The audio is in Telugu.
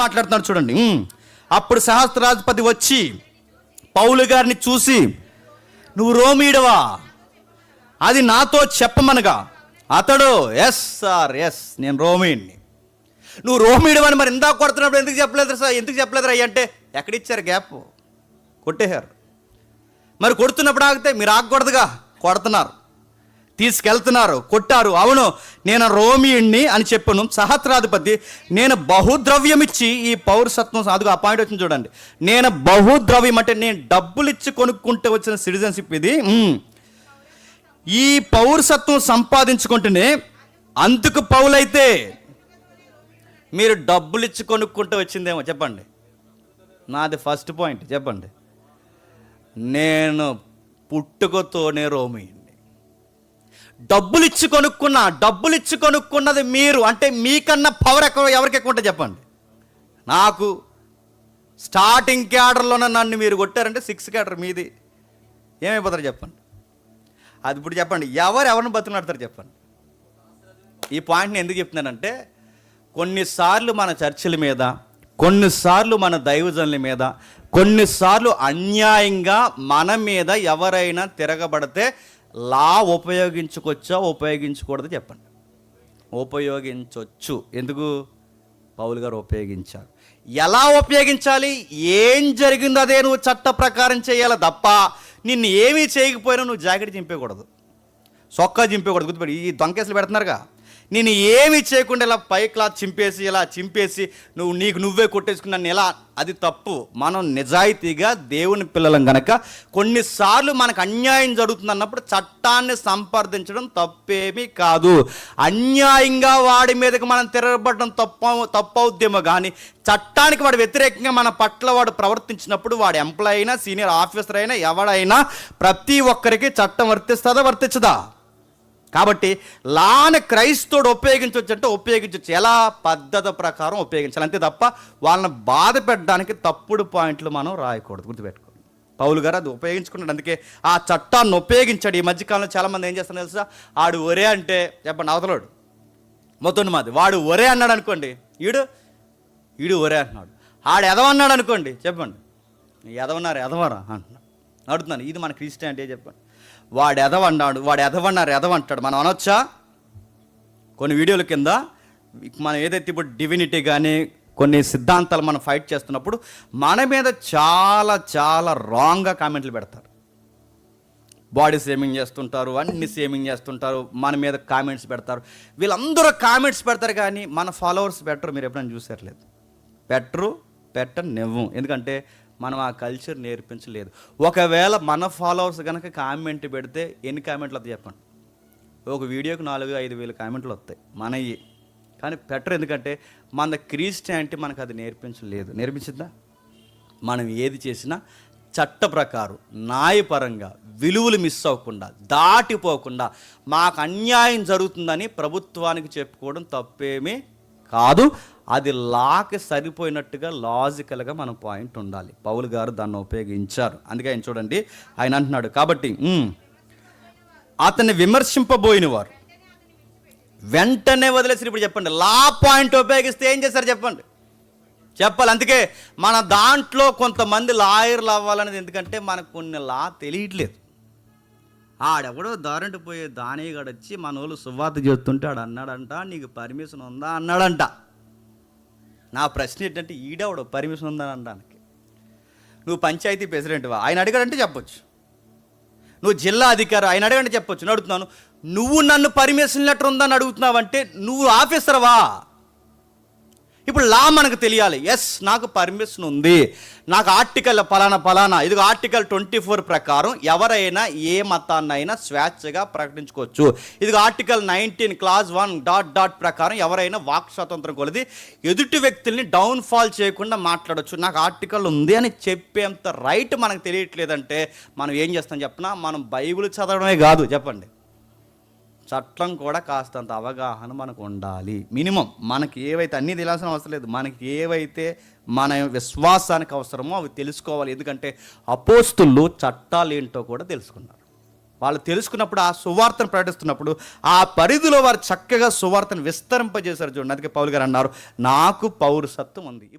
మాట్లాడుతున్నాడు చూడండి. అప్పుడు సహస్రాధిపతి వచ్చి పౌలు గారిని చూసి నువ్వు రోమీడవా అది నాతో చెప్పమనగా. అతడు ఎస్ సార్ ఎస్ నేను రోమీడిని నువ్వు రోమీడు అని మరి ఇందాక కొడుతున్నప్పుడు ఎందుకు చెప్పలేదు సార్ ఎందుకు చెప్పలేదు అయ్యి అంటే ఎక్కడిచ్చారు గ్యాప్? కొట్టేశారు. మరి కొడుతున్నప్పుడు ఆగితే మీరు ఆగకూడదుగా? కొడుతున్నారు. తీసుకెళ్తున్నారు కొట్టారు. అవును నేను రోమియుణ్ణి అని చెప్పను. సహస్రాధిపతి నేను బహుద్రవ్యం ఇచ్చి ఈ పౌరసత్వం అదిగో ఆ పాయింట్ వచ్చింది చూడండి. నేను బహుద్రవ్యం అంటే నేను డబ్బులు ఇచ్చి కొనుక్కుంటే వచ్చిన సిటిజన్షిప్ ఇది. ఈ పౌరసత్వం సంపాదించుకుంటేనే అందుకు పౌలైతే మీరు డబ్బులు ఇచ్చి కొనుక్కుంటూ వచ్చిందేమో. చెప్పండి. నాది ఫస్ట్ పాయింట్ చెప్పండి. నేను పుట్టుకతోనే రోమియండి డబ్బులు ఇచ్చి కొనుక్కున్న డబ్బులు ఇచ్చి కొనుక్కున్నది మీరు అంటే మీకన్నా పవర్ ఎక్కువ ఎవరికి ఎక్కువ ఉంటుంది చెప్పండి. నాకు స్టార్టింగ్ క్యాడర్లోనే నన్ను మీరు కొట్టారంటే సిక్స్ క్యాడర్ మీది. ఏమైపోతారు చెప్పండి. అది ఇప్పుడు చెప్పండి ఎవరు ఎవరిని బతుకులాడతారు చెప్పండి. ఈ పాయింట్ని ఎందుకు చెప్తున్నానంటే కొన్నిసార్లు మన చర్చిల మీద కొన్నిసార్లు మన దైవజనుల మీద కొన్నిసార్లు అన్యాయంగా మన మీద ఎవరైనా తిరగబడితే లా ఉపయోగించుకొచ్చా ఉపయోగించకూడదు చెప్పండి. ఉపయోగించవచ్చు ఎందుకు? పౌలు గారు ఉపయోగించారు. ఎలా ఉపయోగించాలి? ఏం జరిగిందో అదే నువ్వు చట్ట ప్రకారం చేయాలి తప్ప నిన్ను ఏమీ చేయకపోయినా నువ్వు జాకెట్ చింపేయకూడదు. సొక్కా చింపేయకూడదు. గుర్తుపెట్టి. ఈ దొంకేసులు పెడుతున్నారుగా. నేను ఏమీ చేయకుండా ఇలా పై క్లాత్ చింపేసి ఇలా చింపేసి నువ్వు నీకు నువ్వే కొట్టేసుకున్నాను ఎలా అది తప్పు. మనం నిజాయితీగా దేవుని పిల్లలం గనక కొన్నిసార్లు మనకు అన్యాయం జరుగుతుంది అన్నప్పుడు చట్టాన్ని సంప్రదించడం తప్పేమీ కాదు. అన్యాయంగా వాడి మీదకి మనం తిరగబడడం తప్ప తప్పవుద్దేమో కానీ చట్టానికి వాడు వ్యతిరేకంగా మన పట్ల వాడు ప్రవర్తించినప్పుడు వాడు ఎంప్లాయ్ అయినా సీనియర్ ఆఫీసర్ అయినా ఎవడైనా ప్రతి ఒక్కరికి చట్టం వర్తిస్తుందా వర్తించదా? కాబట్టి లాని క్రైస్తవుడు ఉపయోగించవచ్చు అంటే ఉపయోగించవచ్చు ఎలా? పద్ధతి ప్రకారం ఉపయోగించాలి. అంతే తప్ప వాళ్ళని బాధ పెట్టడానికి తప్పుడు పాయింట్లు మనం రాయకూడదు. గుర్తుపెట్టుకోండి పౌలు గారు అది ఉపయోగించుకున్నాడు అందుకే ఆ చట్టాన్ని ఉపయోగించాడు. ఈ మధ్యకాలంలో చాలామంది ఏం చేస్తున్నారు తెలుసా? ఆడు ఒరే అంటే చెప్పండి అవతలోడు. మొత్తం మాది. వాడు ఒరే అన్నాడు అనుకోండి. ఈడు? ఈడు ఒరే అంటున్నాడు. ఆడు ఎదవన్నాడు అనుకోండి. చెప్పండి. ఎదవన్నారు ఎదవరా అంటున్నాడు. అడుగుతున్నాను ఇది మన క్రిస్టియానిటీ చెప్పండి. వాడు ఎదవన్నాడు వాడు ఎదవన్నారు ఎదవంటాడు. మనం అనొచ్చా? కొన్ని వీడియోల కింద మనం ఏదైతే ఇప్పుడు డివినిటీ కానీ కొన్ని సిద్ధాంతాలు మనం ఫైట్ చేస్తున్నప్పుడు మన మీద చాలా చాలా రాంగ్గా కామెంట్లు పెడతారు. బాడీ సేమింగ్ చేస్తుంటారు అన్ని సేమింగ్ చేస్తుంటారు మన మీద కామెంట్స్ పెడతారు. వీళ్ళందరూ కామెంట్స్ పెడతారు కానీ మన ఫాలోవర్స్ పెట్టరు. మీరు ఎప్పుడైనా చూసారులేదు పెట్టరు పెట్టనివ్వం ఎందుకంటే మనం ఆ కల్చర్ నేర్పించలేదు. ఒకవేళ మన ఫాలోవర్స్ కనుక కామెంట్ పెడితే ఎన్ని కామెంట్లు వస్తాయి చెప్పండి? ఒక వీడియోకి నాలుగు ఐదు వేల కామెంట్లు వస్తాయి. మనవి కానీ పెట్టరు ఎందుకంటే మన క్రిస్టియానిటీ మనకు అది నేర్పించలేదు. నేర్పించిందా? మనం ఏది చేసినా చట్ట ప్రకారం న్యాయపరంగా విలువలు మిస్ అవ్వకుండా దాటిపోకుండా మాకు అన్యాయం జరుగుతుందని ప్రభుత్వానికి చెప్పుకోవడం తప్పేమీ కాదు. అది లాకి సరిపోయినట్టుగా లాజికల్గా మన పాయింట్ ఉండాలి. పౌలు గారు దాన్ని ఉపయోగించారు. అందుకే ఆయన చూడండి ఆయన అంటున్నాడు కాబట్టి అతన్ని విమర్శింపబోయిన వారు వెంటనే వదిలేసి ఇప్పుడు చెప్పండి. లా పాయింట్ ఉపయోగిస్తే ఏం చేశారు చెప్పండి. చెప్పాలి. అందుకే మన దాంట్లో కొంతమంది లాయర్లు అవ్వాలనేది ఎందుకంటే మనకు కొన్ని లా తెలియట్లేదు. ఆడెవడో దారంటి పోయే దానిగాడు వచ్చి మన వాళ్ళు సువార్త చేస్తుంటే ఆడు అన్నాడంట నీకు పర్మిషన్ ఉందా అన్నాడంట. నా ప్రశ్న ఏంటంటే ఈడవడు పర్మిషన్ ఉందని అనడానికి. నువ్వు పంచాయతీ ప్రెసిడెంట్వా ఆయన అడిగాడంటే చెప్పొచ్చు. నువ్వు జిల్లా అధికారి ఆయన అడగండి చెప్పొచ్చు. నేను అడుగుతున్నాను నువ్వు నన్ను పర్మిషన్ లెటర్ ఉందని అడుగుతున్నావంటే నువ్వు ఆఫీసర్వా ఇప్పుడు లా మనకు తెలియాలి. ఎస్ నాకు పర్మిషన్ ఉంది. నాకు ఆర్టికల్ పలానా పలానా. ఇది ఆర్టికల్ ట్వంటీ ఫోర్ ప్రకారం ఎవరైనా ఏ మతాన్నైనా స్వేచ్ఛగా ప్రకటించుకోవచ్చు. ఇది article nineteen clause one dot dot ప్రకారం ఎవరైనా వాక్ స్వాతంత్రం కొలది ఎదుటి వ్యక్తుల్ని డౌన్ఫాల్ చేయకుండా మాట్లాడవచ్చు నాకు ఆర్టికల్ ఉంది అని చెప్పేంత రైట్ మనకు తెలియట్లేదంటే మనం ఏం చేస్తాం చెప్పినా? మనం బైబిల్ చదవడమే కాదు. చెప్పండి. చట్టం కూడా కాస్తంత అవగాహన మనకు ఉండాలి. మినిమం మనకి ఏవైతే అన్నీ తెలియాల్సిన అవసరం లేదు మనకి ఏవైతే మన విశ్వాసానికి అవసరమో అవి తెలుసుకోవాలి. ఎందుకంటే అపోస్తులు చట్టాలు ఏంటో కూడా తెలుసుకున్నారు. వాళ్ళు తెలుసుకున్నప్పుడు ఆ సువార్తను ప్రకటిస్తున్నప్పుడు ఆ పరిధిలో వారు చక్కగా సువార్తను విస్తరింపజేశారు చూడండి. అందుకే పౌలు గారు అన్నారు నాకు పౌరసత్వం ఉంది. ఇప్పుడు